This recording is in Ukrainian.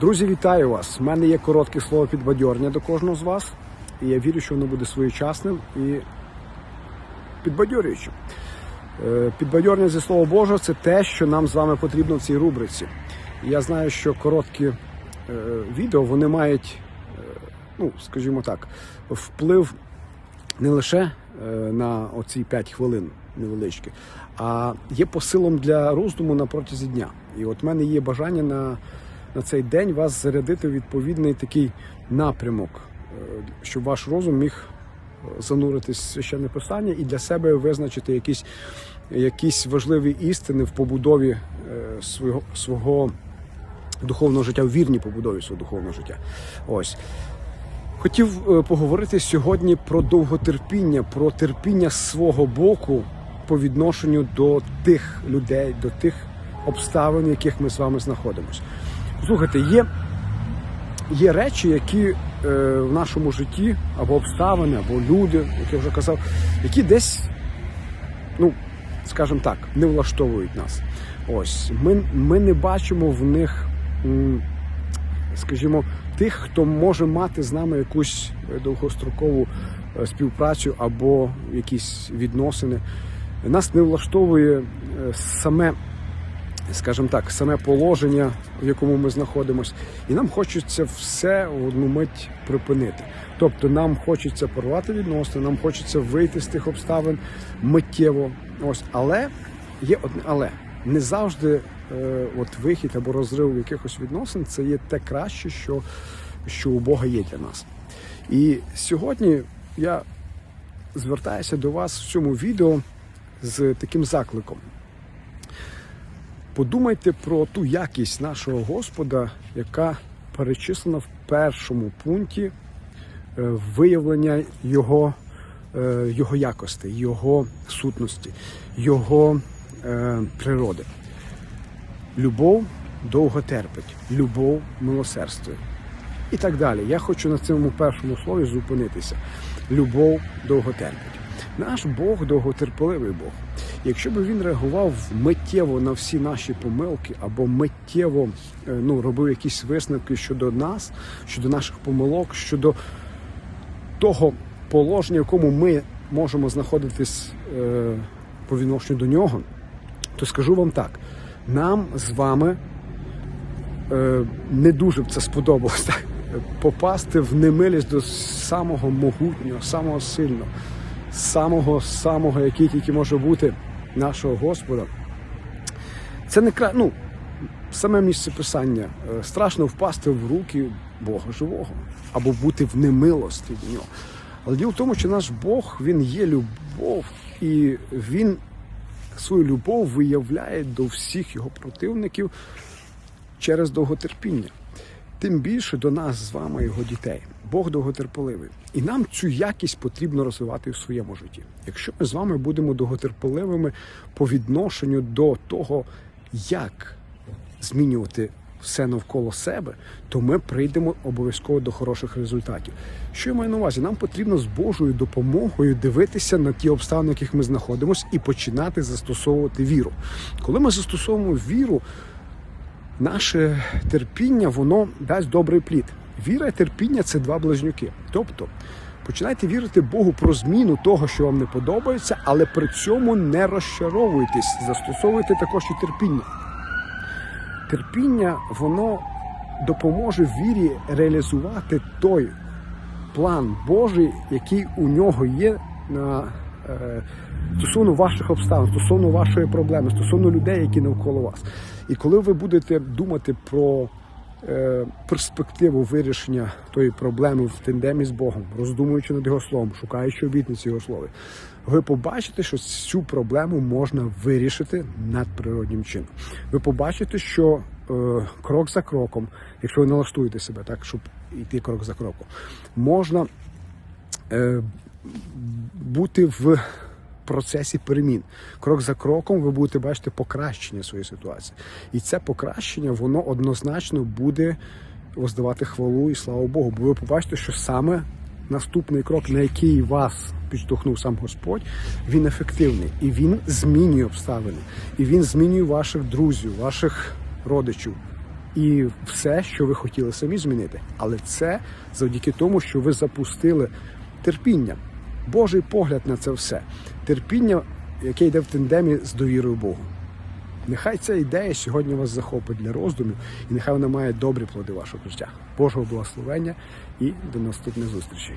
Друзі, вітаю вас! У мене є коротке слово підбадьорення до кожного з вас. І я вірю, що воно буде своєчасним і підбадьорюючим. Е, Підбадьорення зі Слова Божого це те, що нам з вами потрібно в цій рубриці. Я знаю, що короткі е, відео вони мають, е, ну, скажімо так, вплив не лише на оці 5 хвилин невеличкі, а є посилом для роздуму на протязі дня. І от в мене є бажання на, на цей день вас зарядити в відповідний такий напрямок, е, щоб ваш розум міг зануритись в священне писання і для себе визначити якісь, якісь важливі істини в побудові е, свого, свого духовного життя, в вірній побудові свого духовного життя. Ось. Хотів е, поговорити сьогодні про довготерпіння, про терпіння свого боку по відношенню до тих людей, до тих обставин, в яких ми з вами знаходимося. Слухайте, є, є речі, які е, в нашому житті, або обставини, або люди, як я вже казав, які десь, ну, скажімо так, не влаштовують нас. Ось ми, ми не бачимо в них. скажімо, тих, хто може мати з нами якусь е, довгострокову е, співпрацю або якісь відносини. Нас не влаштовує е, саме, скажімо так, саме положення, в якому ми знаходимося, і нам хочеться все в одну мить припинити. Тобто нам хочеться порвати відносини, нам хочеться вийти з тих обставин миттєво. Ось, але є одне але не завжди е, от вихід або розрив якихось відносин це є те краще, що, що у Бога є для нас. І сьогодні я звертаюся до вас в цьому відео з таким закликом. Подумайте про ту якість нашого Господа, яка перечислена в першому пункті е, виявлення Його, е, його якості, Його сутності, Його е, природи. Любов довго терпить, любов милосердствує. І так далі. Я хочу на цьому першому слові зупинитися. Любов довго терпить. Наш Бог довготерпеливий Бог. Якщо б він реагував миттєво на всі наші помилки або миттєво е, ну, робив якісь висновки щодо нас, щодо наших помилок, щодо того положення, в якому ми можемо знаходитись е, по відношенню до нього, то скажу вам так: нам з вами е, не дуже б це сподобалось так, попасти в немилість до самого могутнього, самого сильного, самого, самого, який тільки може бути нашого Господа. Це не кра... ну, саме місце писання. Е, Страшно впасти в руки Бога живого або бути в немилості до нього. Але діло в тому, що наш Бог він є любов, і він свою любов виявляє до всіх його противників через довготерпіння. Тим більше до нас з вами, його дітей. Бог довготерпеливий. І нам цю якість потрібно розвивати в своєму житті. Якщо ми з вами будемо довготерпеливими по відношенню до того, як змінювати все навколо себе, то ми прийдемо обов'язково до хороших результатів. Що я маю на увазі? Нам потрібно з Божою допомогою дивитися на ті обставини, в яких ми знаходимося, і починати застосовувати віру. Коли ми застосовуємо віру, наше терпіння воно дасть добрий плід. Віра і терпіння це два близнюки. Тобто починайте вірити Богу про зміну того, що вам не подобається, але при цьому не розчаровуйтесь, застосовуйте також і терпіння. Терпіння воно допоможе вірі реалізувати той план Божий, який у нього є на е, стосовно ваших обставин, стосовно вашої проблеми, стосовно людей, які навколо вас. І коли ви будете думати про перспективу вирішення тої проблеми в тендемі з Богом, роздумуючи над його словом, шукаючи обітниці його слови, ви побачите, що цю проблему можна вирішити надприроднім чином. Ви побачите, що е, крок за кроком, якщо ви налаштуєте себе так, щоб йти крок за кроком, можна е, бути в процесі перемін. Крок за кроком ви будете бачити покращення своєї ситуації. І це покращення, воно однозначно буде воздавати хвалу і славу Богу. Бо ви побачите, що саме наступний крок, на який вас підштовхнув сам Господь, він ефективний і він змінює обставини, і він змінює ваших друзів, ваших родичів, і все, що ви хотіли самі змінити. Але це завдяки тому, що ви запустили терпіння, Божий погляд на це все. Терпіння, яке йде в тендемі з довірою Богу. Нехай ця ідея сьогодні вас захопить для роздумів, і нехай вона має добрі плоди вашого життя. Божого благословення і до наступних зустрічей.